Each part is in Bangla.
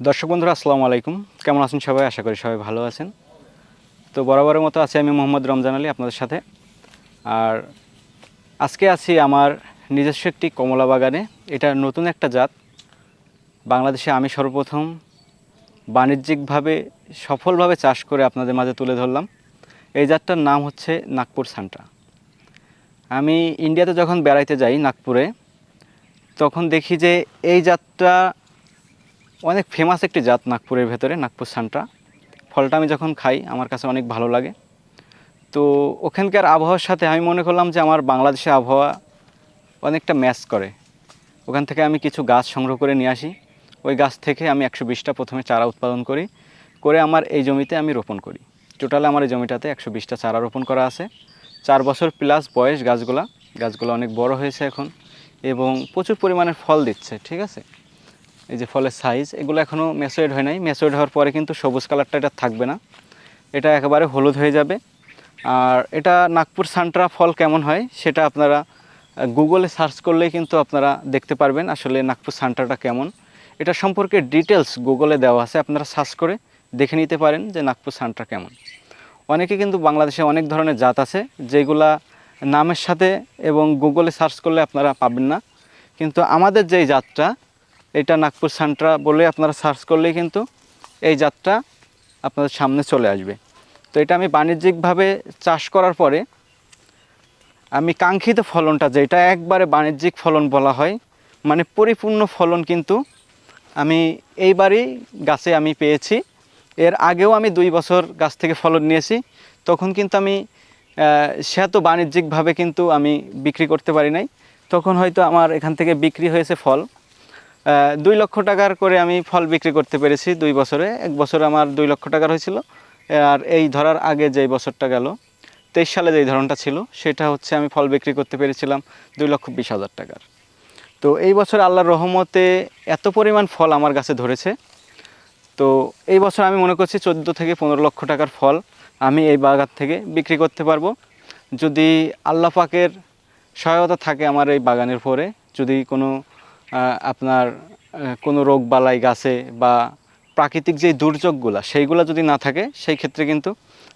দর্শক বন্ধুরা, আসসালামু আলাইকুম। কেমন আছেন সবাই? আশা করি সবাই ভালো আছেন। তো বরাবরের মতো আছি আমি মোহাম্মদ রমজান আলী আপনাদের সাথে। আর আজকে আছি আমার নিজস্ব একটি কমলা বাগানে। এটা নতুন একটা জাত। বাংলাদেশে আমি সর্বপ্রথম বাণিজ্যিকভাবে সফলভাবে চাষ করে আপনাদের মাঝে তুলে ধরলাম। এই জাতটার নাম হচ্ছে নাগপুর সান্টা। আমি ইন্ডিয়াতে যখন বেড়াইতে যাই নাগপুরে, তখন দেখি যে এই জাতটা অনেক ফেমাস একটি জাত নাগপুরের ভেতরে, নাগপুর সান্টা ফলটা আমি যখন খাই, আমার কাছে অনেক ভালো লাগে। তো ওখানকার আবহাওয়ার সাথে আমি মনে করলাম যে আমার বাংলাদেশের আবহাওয়া অনেকটা ম্যাচ করে। ওখান থেকে আমি কিছু গাছ সংগ্রহ করে নিয়ে আসি। ওই গাছ থেকে আমি একশো বিশটা প্রথমে চারা উৎপাদন করি। করে আমার এই জমিতে আমি রোপণ করি। টোটালে আমার এই জমিটাতে একশো বিশটা চারা রোপণ করা আছে। চার বছর প্লাস বয়স গাছগুলা। গাছগুলো অনেক বড় হয়েছে এখন। এবং প্রচুর পরিমাণের ফল দিচ্ছে, ঠিক আছে? এই যে ফলের সাইজ এগুলো এখনও ম্যাচুয়েড হয় নাই। ম্যাচুয়েড হওয়ার পরে কিন্তু সবুজ কালারটা এটা থাকবে না। এটা একেবারে হলুদ হয়ে যাবে। আর এটা নাগপুর সান্ট্রা ফল কেমন হয়, সেটা আপনারা গুগলে সার্চ করলেই কিন্তু আপনারা দেখতে পারবেন আসলে নাগপুর সান্ট্রাটা কেমন। এটা সম্পর্কে ডিটেলস গুগলে দেওয়া আছে, আপনারা সার্চ করে দেখে নিতে পারেন যে নাগপুর সান্ট্রা কেমন। অনেকে কিন্তু বাংলাদেশে অনেক ধরনের জাত আছে, যেগুলা নামের সাথে এবং গুগলে সার্চ করলে আপনারা পাবেন না। কিন্তু আমাদের যেই জাতটা এটা নাগপুর সান্ট্রা বলে আপনারা সার্চ করলেই কিন্তু এই জাতটা আপনাদের সামনে চলে আসবে। তো এটা আমি বাণিজ্যিকভাবে চাষ করার পরে আমি কাঙ্ক্ষিত ফলনটা যেটা একবারে বাণিজ্যিক ফলন বলা হয় মানে পরিপূর্ণ ফলন কিন্তু আমি এইবারই গাছে আমি পেয়েছি। এর আগেও আমি দুই বছর গাছ থেকে ফলন নিয়েছি, তখন কিন্তু আমি সে তো বাণিজ্যিকভাবে কিন্তু আমি বিক্রি করতে পারি নাই, তখন হয়তো আমার এখান থেকে বিক্রি হয়েছে ফল। দুই লক্ষ টাকার করে আমি ফল বিক্রি করতে পেরেছি দুই বছরে। এক বছর আমার দুই লক্ষ টাকার হয়েছিল। আর এই ধরার আগে যেই বছরটা গেল, তেইশ সালে যেই ধরনটা ছিল, সেটা হচ্ছে আমি ফল বিক্রি করতে পেরেছিলাম দুই লক্ষ বিশ হাজার টাকার। তো এই বছর আল্লাহর রহমতে এত পরিমাণ ফল আমার গাছে ধরেছে। তো এই বছর আমি মনে করছি চোদ্দ থেকে পনেরো লক্ষ টাকার ফল আমি এই বাগান থেকে বিক্রি করতে পারব। যদি আল্লাহ পাকের সহায়তা থাকে আমার এই বাগানের পরে, যদি কোনো আপনার কোনো রোগ বালাই গাছে বা প্রাকৃতিক যে দুর্যোগগুলো, সেইগুলো যদি না থাকে, সেই ক্ষেত্রে কিন্তু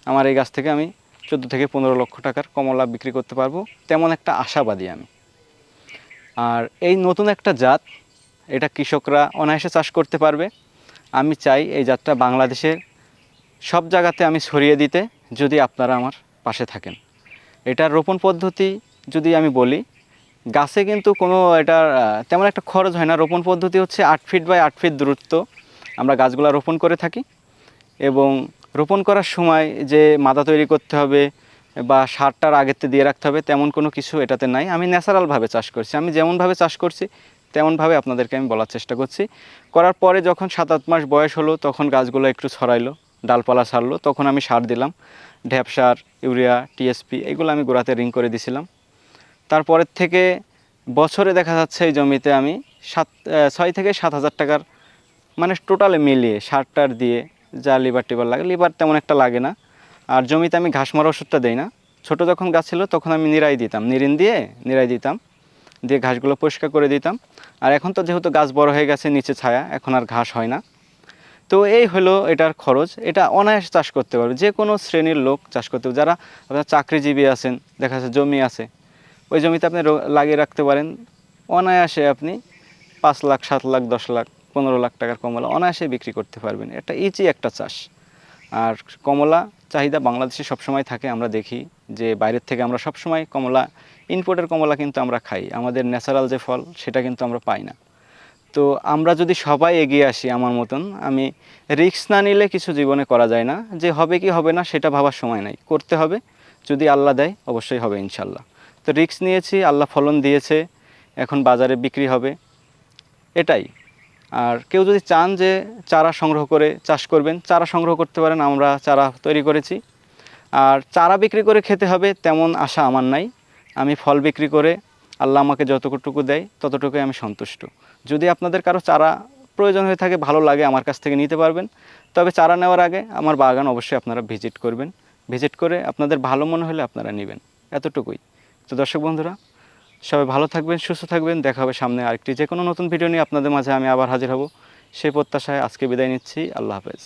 আমার এই গাছ থেকে আমি চোদ্দ থেকে পনেরো লক্ষ টাকার কমলা বিক্রি করতে পারব। তেমন একটা আশাবাদী আমি। আর এই নতুন একটা জাত, এটা কৃষকরা অনায়াসে চাষ করতে পারবে। আমি চাই এই জাতটা বাংলাদেশের সব জায়গাতে আমি ছড়িয়ে দিতে, যদি আপনারা আমার পাশে থাকেন। এটার রোপণ পদ্ধতি যদি আমি বলি গাছে কিন্তু কোনো আহ, তেমন একটা খরচ হয় না। রোপণ পদ্ধতি হচ্ছে আট ফিট বাই আট ফিট দূরত্ব। আমরা গাছগুলো রোপণ করে থাকি এবং রোপণ করার সময় যে মাদা তৈরি করতে হবে বা সারটার আগেতে দিয়ে রাখতে হবে তেমন কোনো কিছু এটাতে নাই। আমি ন্যাচারালভাবে চাষ করছি। আমি যেমনভাবে চাষ করছি তেমনভাবে আপনাদেরকে আমি বলার চেষ্টা করছি। করার পরে যখন সাত আট মাস বয়স হলো তখন গাছগুলো একটু ছড়াইলো ডালপালা ছাড়লো তখন আমি সার দিলাম। ঢ্যাপ সার ইউরিয়া টিএসপি এগুলো আমি গোড়াতে রিং করে দিছিলাম। তারপরের থেকে বছরে দেখা যাচ্ছে এই জমিতে আমি সাত ছয় থেকে সাত হাজার টাকার মানে টোটালে মিলিয়ে সারটার দিয়ে যা লিভার টিভার লাগে লিভার তেমন একটা লাগে না। আর জমিতে আমি ঘাস মারা ওষুধটা দিই না। ছোটো যখন গাছ ছিল তখন আমি নিরাই দিতাম নিরিন দিয়ে নিরাই দিতাম, দিয়ে ঘাসগুলো পরিষ্কার করে দিতাম। আর এখন তো যেহেতু গাছ বড় হয়ে গেছে নিচে ছায়া, এখন আর ঘাস হয় না। তো এই হলো এটার খরচ। এটা অনায়াসে চাষ করতে পারবে। যে কোনো শ্রেণির লোক চাষ করতে পারবে। যারা আপনার চাকরিজীবী আছেন, দেখা যাচ্ছে জমি আছে ওই জমিতে আপনি লাগিয়ে রাখতে পারেন। অনায়াসে আপনি পাঁচ লাখ, সাত লাখ, দশ লাখ, পনেরো লাখ টাকার কমলা অনায়াসে বিক্রি করতে পারবেন। এটা ইজি একটা চাষ। আর কমলা চাহিদা বাংলাদেশে সবসময় থাকে, আমরা দেখি যে বাইরের থেকে আমরা সবসময় কমলা ইনপোর্টের কমলা কিন্তু আমরা খাই। আমাদের ন্যাচারাল যে ফল, সেটা কিন্তু আমরা পাই না। তো আমরা যদি সবাই এগিয়ে আসি আমার মতন, আমি রিস্ক না নিলে কিছু জীবনে করা যায় না। যে হবে কি হবে না, সেটা ভাবার সময় নাই। করতে হবে। যদি আল্লাহ দেয়, অবশ্যই হবে ইনশাল্লাহ। তো রিস্ক নিয়েছি, আল্লাহ ফলন দিয়েছে, এখন বাজারে বিক্রি হবে। এটাই। আর কেউ যদি চান যে চারা সংগ্রহ করে চাষ করবেন, চারা সংগ্রহ করতে পারেন, আমরা চারা তৈরি করেছি। আর চারা বিক্রি করে খেতে হবে তেমন আশা আমার নাই। আমি ফল বিক্রি করে আল্লাহ আমাকে যতটুকু দেয়, ততটুকুই আমি সন্তুষ্ট। যদি আপনাদের কারও চারা প্রয়োজন হয়ে থাকে, ভালো লাগে, আমার কাছ থেকে নিতে পারবেন। তবে চারা নেওয়ার আগে আমার বাগান অবশ্যই আপনারা ভিজিট করবেন। ভিজিট করে আপনাদের ভালো মনে হলে আপনারা নেবেন। এতটুকুই। তো দর্শক বন্ধুরা, সবাই ভালো থাকবেন, সুস্থ থাকবেন। দেখা হবে সামনে আরেকটি যে কোনো নতুন ভিডিও নিয়ে আপনাদের মাঝে আমি আবার হাজির হব। সেই প্রত্যাশায় আজকে বিদায় নিচ্ছি। আল্লাহ হাফেজ।